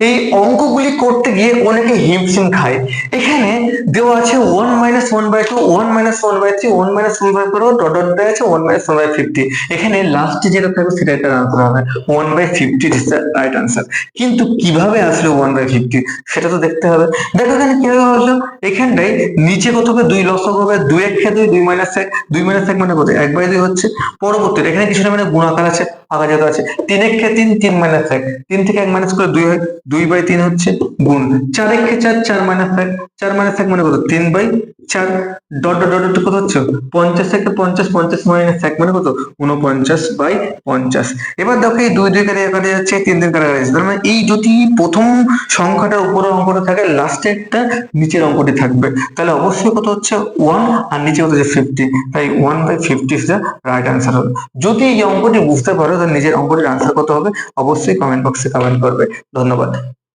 এই অঙ্কগুলি করতে গিয়ে অনেকে হিমশিম খায়। এখানে দেওয়া আছে one minus one by two one minus one by three one minus one by four dot dot দেওয়া আছে one minus one by fifty এখানে লাস্টে যেটা থাকবে সেটা একটা আনসার হবে। One by fifty is the right answer কিন্তু কীভাবে আসলো ওয়ান বাই ফিফটি সেটা তো দেখতে হবে। দেখো এখানে কীভাবে হলো এখানটায় নিচে কত হবে? দুই লসক হবে। দুই এক খেয়ে দুই দুই মাইনাস এক। দুই মাইনাস এক মানে কত? এক বাই দুই হচ্ছে পরবর্তীতে। এখানে কিছুটা মানে গুণাকার আছে আগাজাত আছে। তিন এক খেয়ে তিন তিন মাইনাস এক। তিন থেকে এক মাইনাস করে দুই হয় দুই বাই তিন হচ্ছে গুণ। চার এক চার চার মাইনাস এক, চার মাইনাস এক মানে কত তিন বাই চার, ডট ডট ডট কত হচ্ছে? পঞ্চাশ থেকে পঞ্চাশ পঞ্চাশ মাইনাস এক মানে কত? উনপঞ্চাশ বাই পঞ্চাশ। এবার দেখো এই দুই দুই কাটে কাটে যাচ্ছে, তিন কাটে কাটে যাচ্ছে। মানে এই যদি প্রথম সংখ্যাটার উপরের অঙ্কটা থাকে লাস্টে একটা নিচের অঙ্কটি থাকবে। তাহলে অবশ্যই কত হচ্ছে? ওয়ান আর নিচে কত হচ্ছে? ফিফটি তাই one by fifty is the right answer হবে। যদি এই অঙ্কটি বুঝতে পারো, তাহলে নিজের অঙ্কটির আনসার কত হবে? অবশ্যই কমেন্ট বক্সে কমেন্ট করবে। ধন্যবাদ।